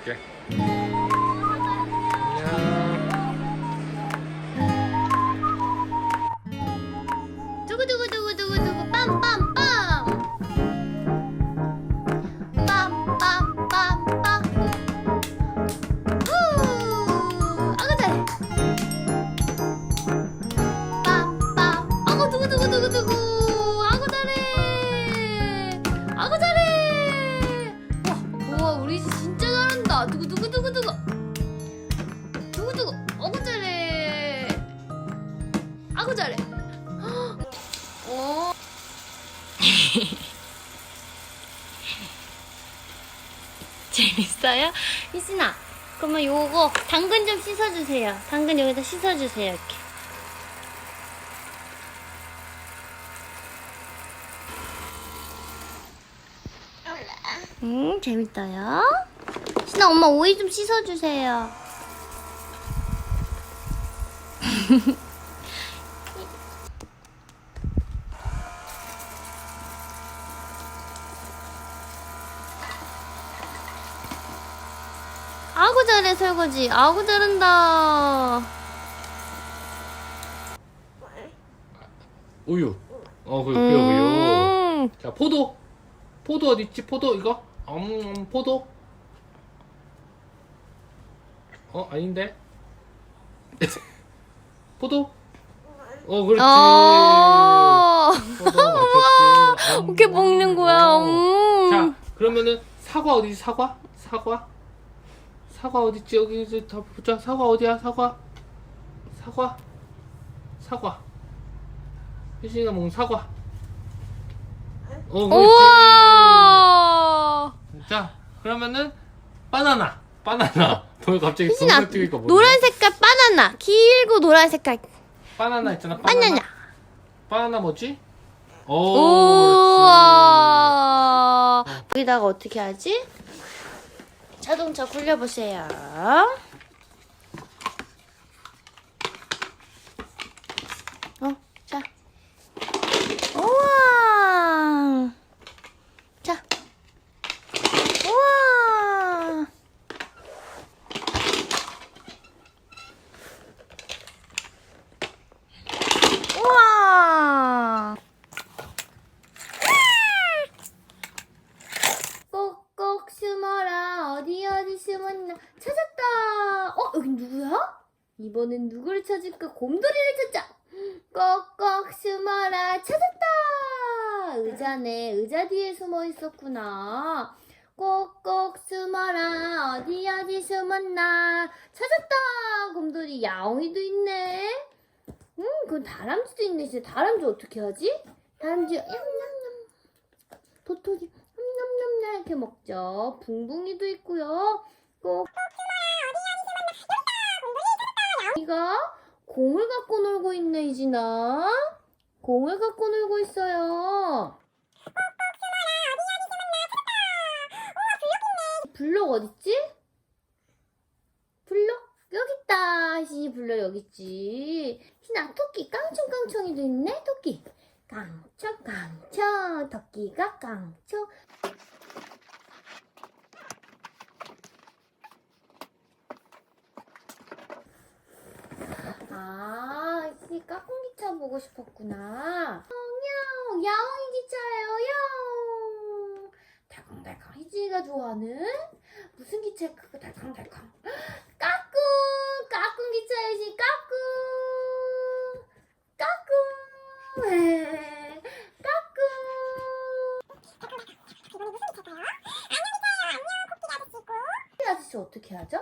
오케이. 안녕. 두구두구두구두구두구 빰빰빰! 빰빰빰빰! 후! 아구 잘해 빰빰 아구 두구두구두구두구! 아구 잘해! 아구 잘해! 와 우와 우리 진짜 잘한다 두구 두구 두구 두구 두구 두구 아구 잘해 아구 잘해 어. 재밌어요? 희진아, 그러면 요거 당근 좀 씻어주세요. 당근 여기다 씻어주세요, 이렇게. 음, 재밌어요. 희진아, 엄마 오이 좀 씻어주세요. 아구 잘해 설거지 아구 잘한다 우유. 어, 그, 그요, 그요. 음, 자, 포도. 포도 어디 있지? 포도 이거? 음, 음, 포도. 어, 아닌데? 포도? 어, 그렇지. 어 포도 맞췄지. 음, 이렇게 먹는 거야 음. 자, 그러면은 사과 어디지? 사과? 사과? 사과 어디지? 여기 이제 다 보자. 사과 어디야? 사과? 사과? 사과. 혜진이가 먹는 사과. 어, 그렇지. 우와 자, 그러면은 바나나. 바나나. 너 갑자기 동작 튀기니까 뭐야? 노란 색깔 바나나 길고 노란 색깔 바나나 있잖아. 바나나. 바나나 바나나 뭐지? 오, 그렇지. 우와 여기다가 어떻게 하지? 자동차 굴려보세요 어, 자 우와 자 우와 우와 꼭꼭 숨어라 어디 숨었나 찾았다. 어 여긴 누구야? 이번엔 누구를 찾을까? 곰돌이를 찾자. 꼭꼭 숨어라. 찾았다. 의자네. 의자 뒤에 숨어 있었구나. 꼭꼭 숨어라. 어디 어디 숨었나? 찾았다. 곰돌이. 야옹이도 있네. 음 그건 다람쥐도 있네. 진짜 다람쥐 어떻게 하지? 다람쥐 냠냠냠. 도토리 냠냠냠 이렇게 먹죠. 붕붕이도 있고요 꼭 이가 공을 갖고 놀고 있네 이진아 공을 갖고 놀고 있어요 블럭 어딨지? 블럭? 여기 있다. 시 블럭 여기 있지. 희나 토끼 깡총깡총이도 있네. 토끼. 깡총 깡총. 토끼가 깡총. 아, 이 까꿍 기차 보고 싶었구나. 야옹, 야옹이 기차예요. 야옹. 달캉달캉. 희지가 좋아하는 무슨 기차일까? 그 달캉달캉. 까꿍! 까꿍 기차이지, 까꿍! 까꿍! 아저씨 어떻게 하죠?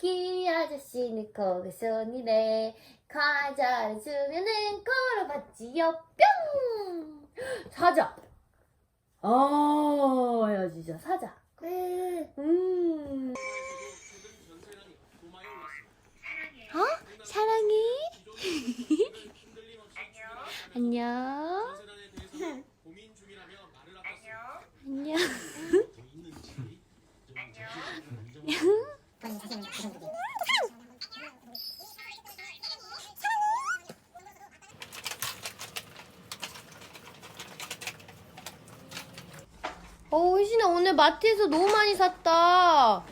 코끼리 아저씨는 거기서니래 과자를 주면은 걸어봤지요. 뿅! 사자. 아 해야지 자. 사자. 음. 어? 사랑해? 안녕. 안녕 어, 희진아 오늘 마트에서 너무 많이 샀다. 어,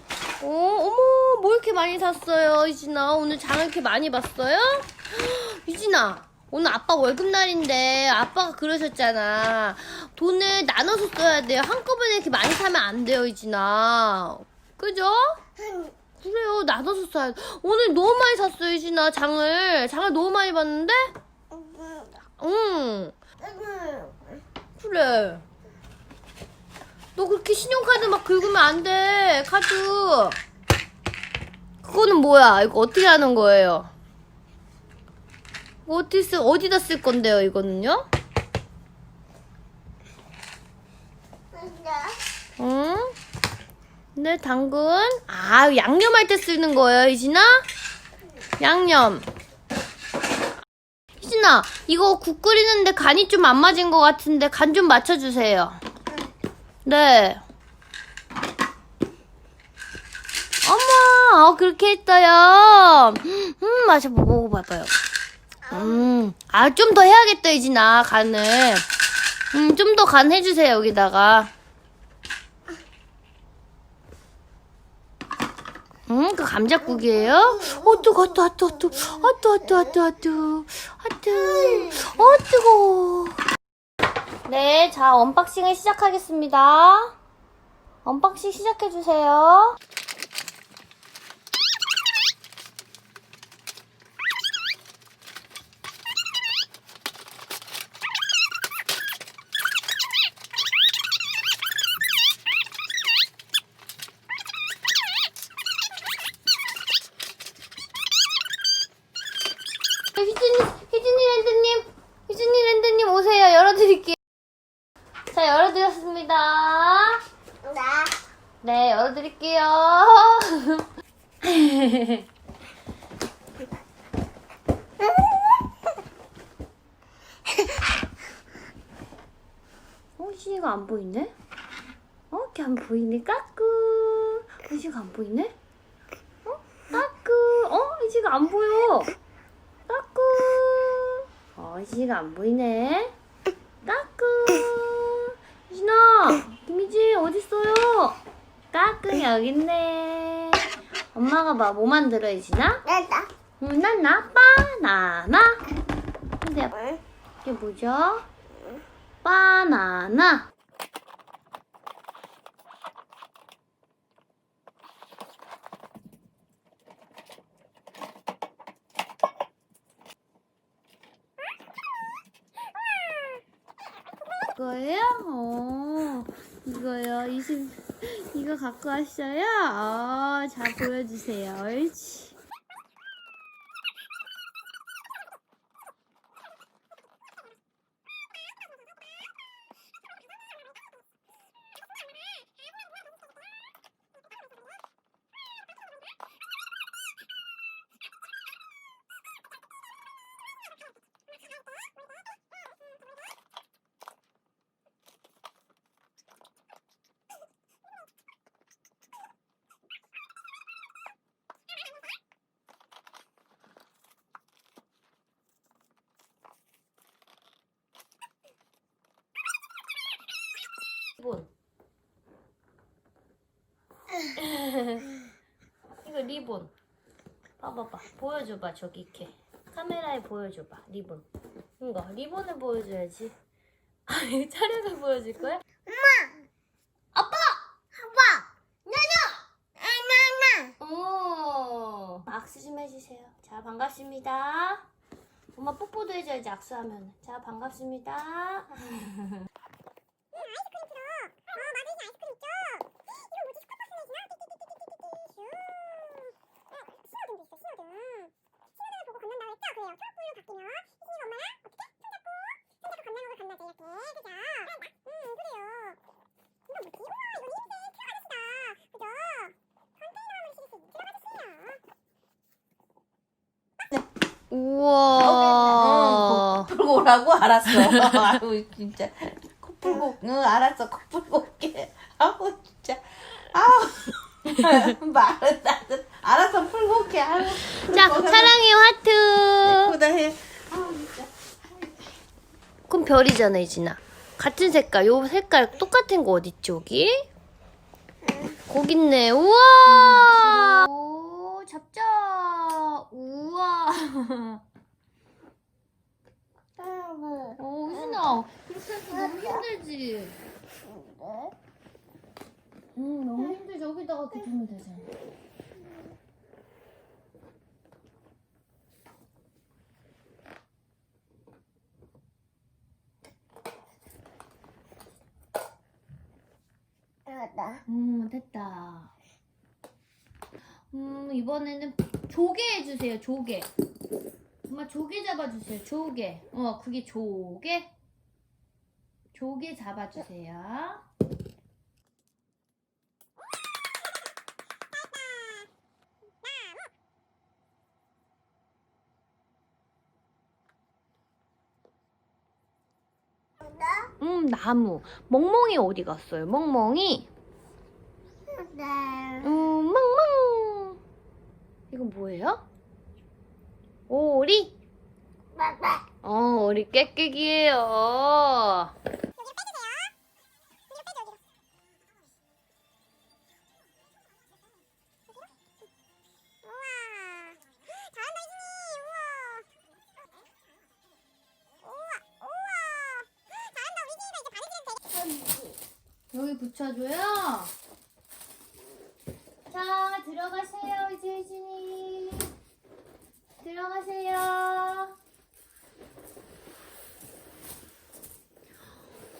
어머, 뭐 이렇게 많이 샀어요, 이진아? 오늘 장을 이렇게 많이 봤어요? 이진아, 오늘 아빠 월급날인데 아빠가 그러셨잖아. 돈을 나눠서 써야 돼요. 한꺼번에 이렇게 많이 사면 안 돼요, 이진아. 그죠? 그래요, 나눠서 써야 돼. 오늘 너무 많이 샀어요, 이진아, 장을. 장을 너무 많이 봤는데? 응. 그래. 너 그렇게 신용카드 막 긁으면 안 돼. 카드. 그거는 뭐야? 이거 어떻게 하는 거예요? 어디 쓰, 어디다 쓸 건데요, 이거는요? 응? 네, 당근. 아, 양념할 때 쓰는 거예요, 이진아? 양념. 희진아, 이거 국 끓이는데 간이 좀 안 맞은 것 같은데 간 좀 맞춰주세요. 네. 어머, 어, 그렇게 했어요. 음, 마셔 먹어봐봐요. 음, 아, 좀 더 해야겠다, 이진아, 간을. 음, 좀 더 간 해주세요, 여기다가. 음, 그 감자국이에요? 어, 뜨거, 뜨거, 뜨거, 뜨거, 어, 뜨거, 뜨거, 뜨거, 뜨거, 아, 뜨거, 어, 뜨거. 네, 자, 언박싱을 시작하겠습니다. 언박싱 시작해주세요. 휘진이, 휘진이 랜드님, 휘진이 랜드님 오세요. 열어드릴게요. 자, 열어드렸습니다. 네, 열어드릴게요. 어, 희진이가 안 보이네? 어, 이렇게 안 보이네? 까꾸. 희진이가 안 보이네? 어? 까꾸. 어, 희진이가 안 보여. 까꾸. 어, 희진이가 안 보이네. 희진아, 김희진 어딨어요? 까꾸 여기 있네. 엄마가 봐, 뭐 만들어, 희진아? 응, 난 나, 바나나. 근데 이게 뭐죠? 바나나. 이 거예요? 어, 이거요. 20, 이거 갖고 왔어요? 어, 자, 보여주세요. 옳지. 리본. 이거 리본. 봐봐봐. 보여줘봐, 저기 이렇게. 카메라에 보여줘봐, 리본. 이거, 리본을 보여줘야지. 아, 이거 촬영을 보여줄 거야? 아빠! 아빠! 나나! 오! 악수 좀 해주세요. 자, 반갑습니다. 엄마 뽀뽀도 해줘야지, 악수하면. 자, 반갑습니다. 우와. 풀고 오라고 알았어. 아유 진짜 코 풀고 응 알았어 코 풀고 올게. 아우 진짜 아우 말은 나도 알았어 풀고 올게. 아유 자, 사랑해, 하트. 보다 해. 아우 진짜. 그럼 별이잖아, 이진아. 같은 색깔, 요 색깔 똑같은 거 어딨지, 여기? 거기 있네. 우와! 잡자. 우와. 어, 유진아. 그렇게 해서 너무 힘들지? 응, 너무 힘들지. 여기다가 이렇게 두면 되잖아. 음, 됐다. 음, 이번에는 조개 해주세요, 조개. 엄마 조개 잡아주세요, 조개. 어, 그게 조개. 조개 잡아주세요. 음, 나무. 멍멍이 어디 갔어요? 멍멍이? 음, 멍멍. 이건 뭐예요? 오리? 어, 오리 깨깨기예요. 여기 붙여줘요. 자, 들어가세요, 이제 유진이. 들어가세요.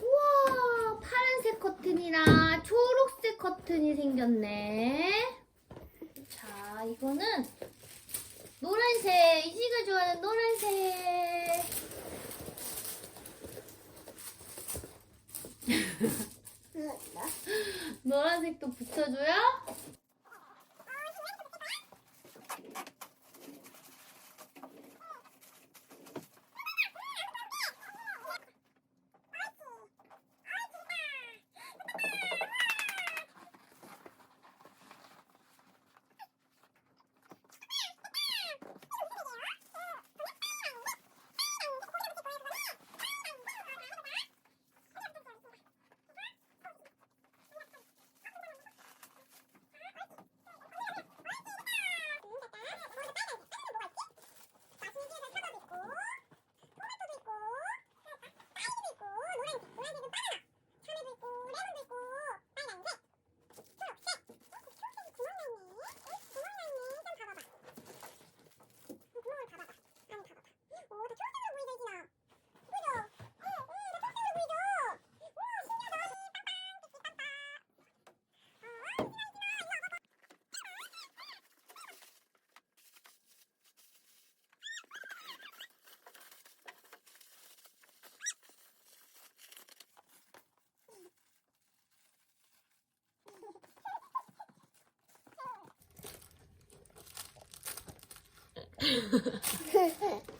우와, 파란색 커튼이랑 초록색 커튼이 생겼네. 자, 이거는 노란색. 이지가 좋아하는 노란색. 노란색도 붙여줘요? 엄마 해?